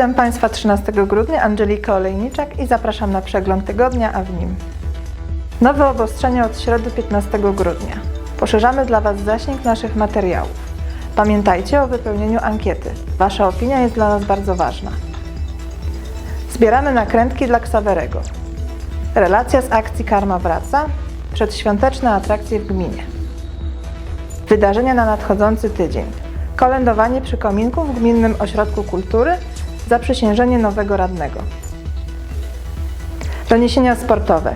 Witam Państwa 13 grudnia, Angelika Olejniczak i zapraszam na przegląd tygodnia, a w nim nowe obostrzenia od środy 15 grudnia. Poszerzamy dla Was zasięg naszych materiałów. Pamiętajcie o wypełnieniu ankiety. Wasza opinia jest dla nas bardzo ważna. Zbieramy nakrętki dla Ksawerego. Relacja z akcji Karma Wraca. Przedświąteczne atrakcje w gminie. Wydarzenia na nadchodzący tydzień. Kolędowanie przy kominku w Gminnym Ośrodku Kultury. Zaprzysiężenie nowego radnego. Doniesienia sportowe.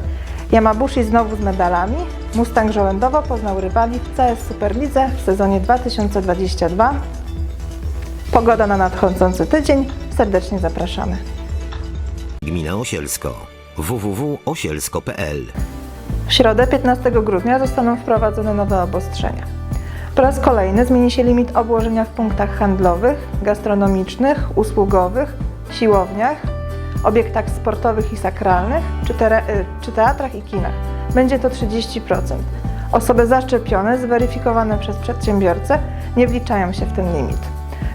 Yamabushi znowu z medalami. Mustang Żołędowo poznał rywali w CS Superlidze w sezonie 2022. Pogoda na nadchodzący tydzień. Serdecznie zapraszamy. Gmina Osielsko. www.osielsko.pl W środę 15 grudnia zostaną wprowadzone nowe obostrzenia. Po raz kolejny zmieni się limit obłożenia w punktach handlowych, gastronomicznych, usługowych, siłowniach, obiektach sportowych i sakralnych czy, y, czy teatrach i kinach. Będzie to 30%. Osoby zaszczepione, zweryfikowane przez przedsiębiorcę nie wliczają się w ten limit.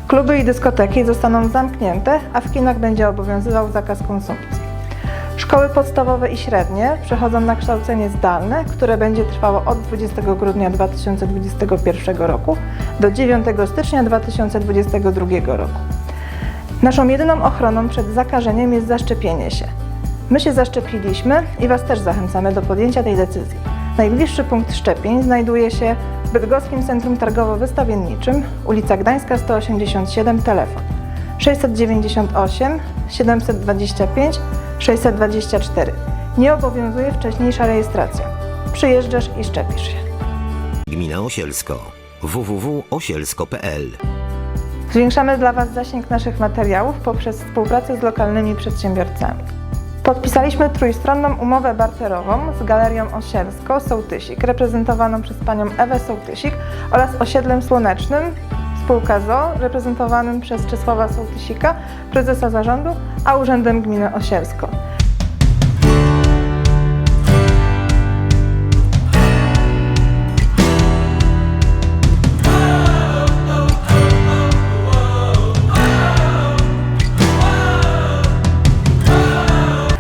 Kluby i dyskoteki zostaną zamknięte, a w kinach będzie obowiązywał zakaz konsumpcji. Szkoły podstawowe i średnie przechodzą na kształcenie zdalne, które będzie trwało od 20 grudnia 2021 roku do 9 stycznia 2022 roku. Naszą jedyną ochroną przed zakażeniem jest zaszczepienie się. My się zaszczepiliśmy i Was też zachęcamy do podjęcia tej decyzji. Najbliższy punkt szczepień znajduje się w Bydgoskim Centrum Targowo-Wystawienniczym, ulica Gdańska 187, telefon 698 725 624. Nie obowiązuje wcześniejsza rejestracja. Przyjeżdżasz i szczepisz się. Gmina Osielsko. www.osielsko.pl Zwiększamy dla Was zasięg naszych materiałów poprzez współpracę z lokalnymi przedsiębiorcami. Podpisaliśmy trójstronną umowę barterową z Galerią Osielsko Sołtysik, reprezentowaną przez panią Ewę Sołtysik oraz Osiedlem Słonecznym, spółka ZO, reprezentowanym przez Czesława Sołtysika, prezesa zarządu, a Urzędem Gminy Osielsko.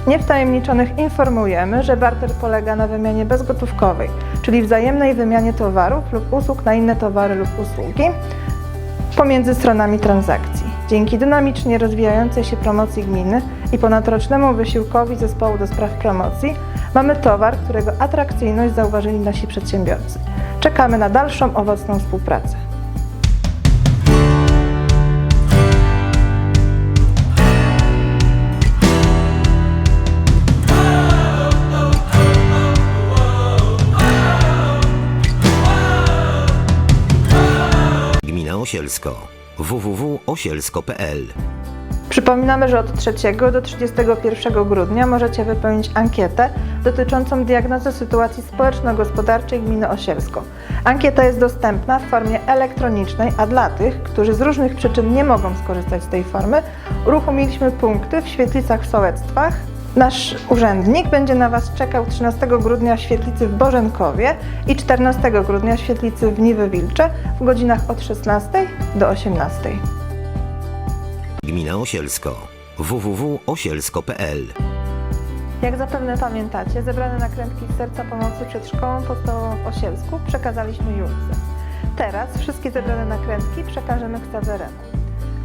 Niewtajemniczonych informujemy, że barter polega na wymianie bezgotówkowej, czyli wzajemnej wymianie towarów lub usług na inne towary lub usługi pomiędzy stronami transakcji. Dzięki dynamicznie rozwijającej się promocji gminy i ponadrocznemu wysiłkowi zespołu do spraw promocji mamy towar, którego atrakcyjność zauważyli nasi przedsiębiorcy. Czekamy na dalszą owocną współpracę. Osielsko. www.osielsko.pl Przypominamy, że od 3 do 31 grudnia możecie wypełnić ankietę dotyczącą diagnozy sytuacji społeczno-gospodarczej gminy Osielsko. Ankieta jest dostępna w formie elektronicznej, a dla tych, którzy z różnych przyczyn nie mogą skorzystać z tej formy, uruchomiliśmy punkty w świetlicach w Sołectwach. Nasz urzędnik będzie na Was czekał 13 grudnia w świetlicy w Bożenkowie i 14 grudnia w świetlicy w Niwy Wilcze w godzinach od 16 do 18. Gmina Osielsko. www.osielsko.pl Jak zapewne pamiętacie, zebrane nakrętki z Serca Pomocy przed Szkołą Podstawową w Osielsku przekazaliśmy Julce. Teraz wszystkie zebrane nakrętki przekażemy Ksaweremu.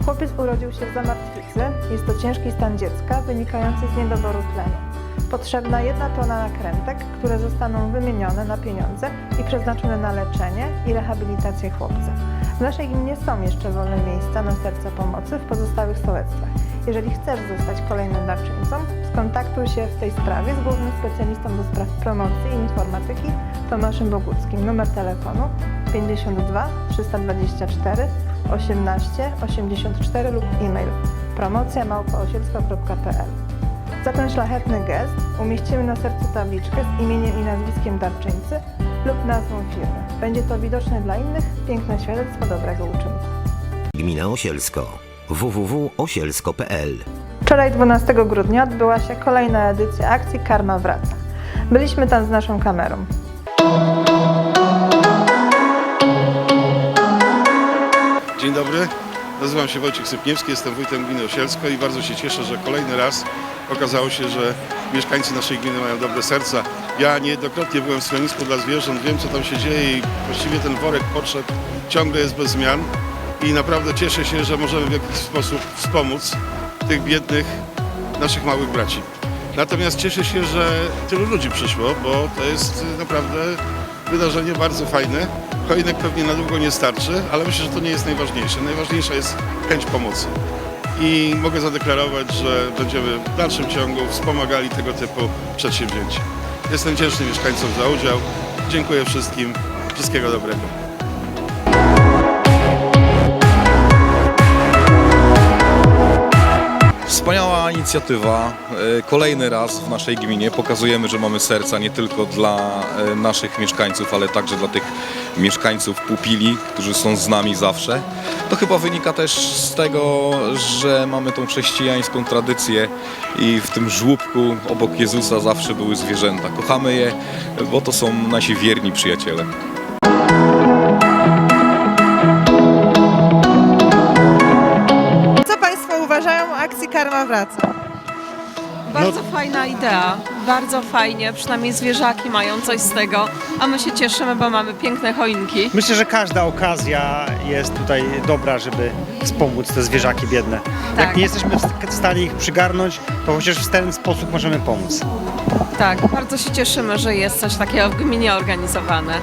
Chłopiec urodził się w zamartwicy. Jest to ciężki stan dziecka wynikający z niedoboru tlenu. Potrzebna jedna tona nakrętek, które zostaną wymienione na pieniądze i przeznaczone na leczenie i rehabilitację chłopca. W naszej gminie są jeszcze wolne miejsca na serca pomocy w pozostałych sołectwach. Jeżeli chcesz zostać kolejnym darczyńcą, skontaktuj się w tej sprawie z głównym specjalistą do spraw promocji i informatyki Tomaszem Boguckim. Numer telefonu 52 324 18 84 lub e-mail promocja małpaosielska.pl Za ten szlachetny gest umieścimy na sercu tabliczkę z imieniem i nazwiskiem darczyńcy lub nazwą firmy. Będzie to widoczne dla innych piękne świadectwo dobrego uczynku. Gmina Osielsko. www.osielsko.pl Wczoraj 12 grudnia odbyła się kolejna edycja akcji Karma Wraca. Byliśmy tam z naszą kamerą. Dzień dobry, Nazywam się Wojciech Sypniewski, jestem wójtem gminy Osielsko i bardzo się cieszę, że kolejny raz okazało się, że mieszkańcy naszej gminy mają dobre serca. Ja niejednokrotnie byłem w schronisku dla zwierząt, wiem co tam się dzieje i właściwie ten worek potrzeb ciągle jest bez zmian i naprawdę cieszę się, że możemy w jakiś sposób wspomóc tych biednych naszych małych braci. Natomiast cieszę się, że tylu ludzi przyszło, bo to jest naprawdę wydarzenie bardzo fajne. Choinek pewnie na długo nie starczy, ale myślę, że to nie jest najważniejsze. Najważniejsza jest chęć pomocy. I mogę zadeklarować, że będziemy w dalszym ciągu wspomagali tego typu przedsięwzięcia. Jestem wdzięczny mieszkańcom za udział. Dziękuję wszystkim. Wszystkiego dobrego. Wspaniała inicjatywa. E, Kolejny raz w naszej gminie pokazujemy, że mamy serca nie tylko dla e, naszych mieszkańców, ale także dla tych mieszkańców pupili, którzy są z nami zawsze. To chyba wynika też z tego, że mamy tą chrześcijańską tradycję i w tym żłóbku obok Jezusa zawsze były zwierzęta. Kochamy je, bo to są nasi wierni przyjaciele. Co Państwo uważają o akcji Karma Wraca? Bardzo fajna idea, bardzo fajnie, przynajmniej zwierzaki mają coś z tego, a my się cieszymy, bo mamy piękne choinki. Myślę, że każda okazja jest tutaj dobra, żeby wspomóc te zwierzaki biedne. Jak Tak. nie jesteśmy w w stanie ich przygarnąć, to chociaż w ten sposób możemy pomóc. Tak, bardzo się cieszymy, że jest coś takiego w gminie organizowane.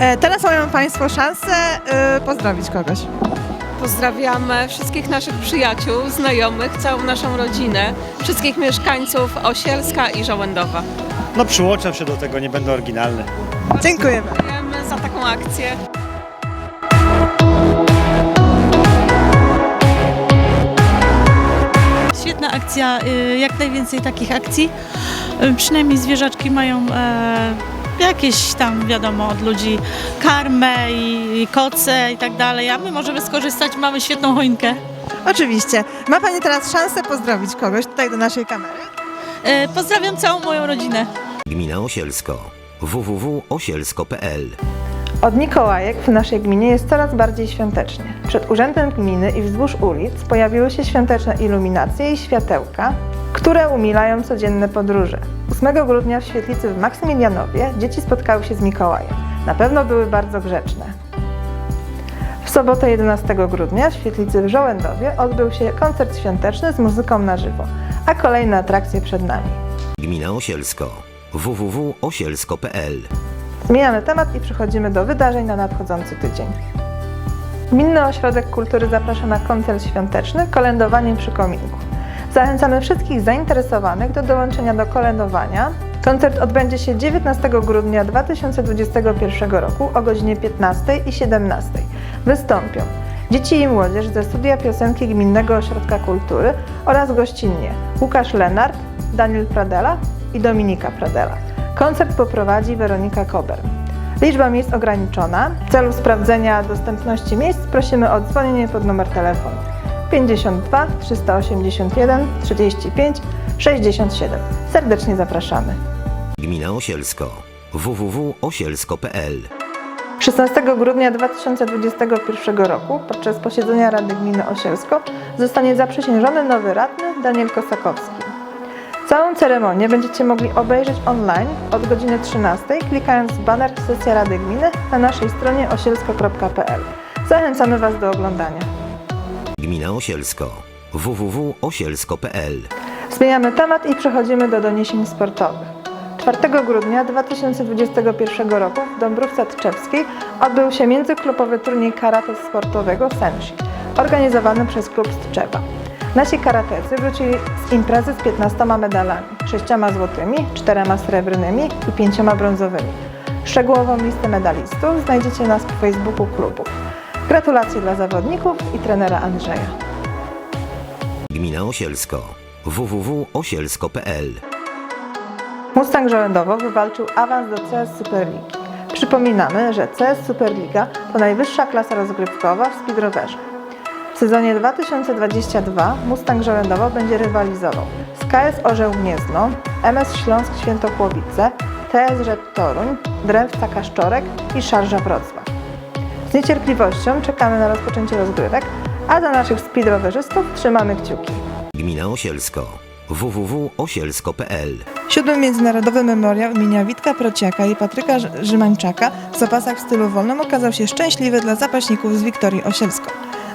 E, teraz mają Państwo szansę e, pozdrowić kogoś. Pozdrawiamy wszystkich naszych przyjaciół, znajomych, całą naszą rodzinę, wszystkich mieszkańców Osielska i Żołędowa. No przyłączam się do tego, nie będę oryginalny. Dziękujemy. Dziękujemy za taką akcję. Świetna akcja, y, jak najwięcej takich akcji. Y, Przynajmniej zwierzaczki mają e, jakieś tam, wiadomo, od ludzi karmę i, i koce i tak dalej, a my możemy skorzystać, mamy świetną choinkę. Oczywiście. Ma Pani teraz szansę pozdrowić kogoś tutaj do naszej kamery. E, Pozdrawiam całą moją rodzinę. Gmina Osielsko. www.osielsko.pl Od Mikołajek w naszej gminie jest coraz bardziej świątecznie. Przed urzędem gminy i wzdłuż ulic pojawiły się świąteczne iluminacje i światełka, które umilają codzienne podróże. 8 grudnia w świetlicy w Maksymilianowie dzieci spotkały się z Mikołajem. Na pewno były bardzo grzeczne. W sobotę 11 grudnia w świetlicy w Żołędowie odbył się koncert świąteczny z muzyką na żywo, a kolejne atrakcje przed nami. Gmina Osielsko. www.osielsko.pl Zmieniamy temat i przechodzimy do wydarzeń na nadchodzący tydzień. Gminny Ośrodek Kultury zaprasza na koncert świąteczny Kolędowanie przy kominku. Zachęcamy wszystkich zainteresowanych do dołączenia do kolędowania. Koncert odbędzie się 19 grudnia 2021 roku o godzinie 15 i 17. Wystąpią dzieci i młodzież ze studia piosenki Gminnego Ośrodka Kultury oraz gościnnie Łukasz Lenart, Daniel Pradela i Dominika Pradela. Koncert poprowadzi Weronika Kober. Liczba miejsc ograniczona. W celu sprawdzenia dostępności miejsc prosimy o dzwonienie pod numer telefonu 52 381 35 67. Serdecznie zapraszamy. Gmina Osielsko. www.osielsko.pl 16 grudnia 2021 roku podczas posiedzenia Rady Gminy Osielsko zostanie zaprzysiężony nowy radny Daniel Kosakowski. Całą ceremonię będziecie mogli obejrzeć online od godziny 13, klikając w baner Sesja Rady Gminy na naszej stronie osielsko.pl. Zachęcamy Was do oglądania. Gmina Osielsko. www.osielsko.pl Zmieniamy temat i przechodzimy do doniesień sportowych. 4 grudnia 2021 roku w Dąbrówce Tczewskiej odbył się międzyklubowy turniej karate sportowego Senshi, organizowany przez klub Tczewa. Nasi karatecy wrócili z imprezy z 15 medalami, 6 złotymi, 4 srebrnymi i 5 brązowymi. Szczegółową listę medalistów znajdziecie na Facebooku klubu. Gratulacje dla zawodników i trenera Andrzeja. Gmina Osielsko. www.osielsko.pl Mustang Żołędowo wywalczył awans do CS Superligi. Przypominamy, że CS Superliga to najwyższa klasa rozgrywkowa w speedrowerze. W sezonie 2022 Mustang Żołędowo będzie rywalizował z KS Orzeł Gniezno, MS Śląsk Świętochłowice, TS Rzet Toruń, Drewca Kaszczorek i Szarża Wrocław. Niecierpliwością czekamy na rozpoczęcie rozgrywek, A dla naszych speedrowerzystów trzymamy kciuki. Gmina Osielsko. www.osielsko.pl Siódmy Międzynarodowy Memoriał imienia Witka Prociaka i Patryka Rzymańczaka w zapasach w stylu wolnym okazał się szczęśliwy dla zapaśników z Wiktorii Osielsko.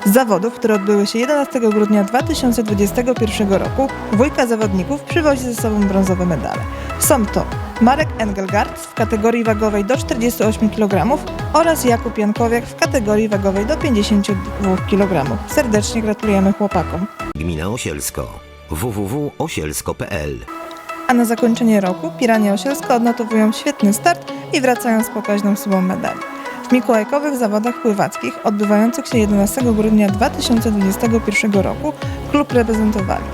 Z zawodów, które odbyły się 11 grudnia 2021 roku, dwójka zawodników przywozi ze sobą brązowe medale. Są to Marek Engelgard w kategorii wagowej do 48 kg oraz Jakub Jankowiak w kategorii wagowej do 52 kg. Serdecznie gratulujemy chłopakom. Gmina Osielsko. www.osielsko.pl A na zakończenie roku Pirania Osielsko odnotowują świetny start i wracają z pokaźną sumą medali. W mikołajkowych zawodach pływackich odbywających się 11 grudnia 2021 roku klub reprezentowali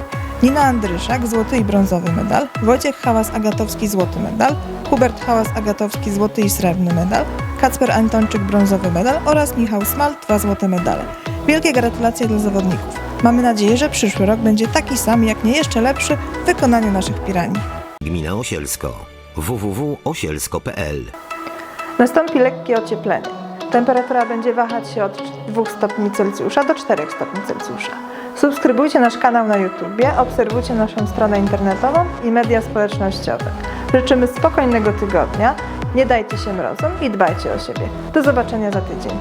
Nina Andryszak, złoty i brązowy medal, Wojciech Hałas-Agatowski, złoty medal, Hubert Hałas-Agatowski, złoty i srebrny medal, Kacper Antończyk, brązowy medal oraz Michał Smal, dwa złote medale. Wielkie gratulacje dla zawodników. Mamy nadzieję, że przyszły rok będzie taki sam, jak nie jeszcze lepszy w wykonaniu naszych piranii. Gmina Osielsko. www.osielsko.pl Nastąpi lekkie ocieplenie. Temperatura będzie wahać się od 2 stopni Celsjusza do 4 stopni Celsjusza. Subskrybujcie nasz kanał na YouTubie, obserwujcie naszą stronę internetową i media społecznościowe. Życzymy spokojnego tygodnia, nie dajcie się mrozom i dbajcie o siebie. Do zobaczenia za tydzień.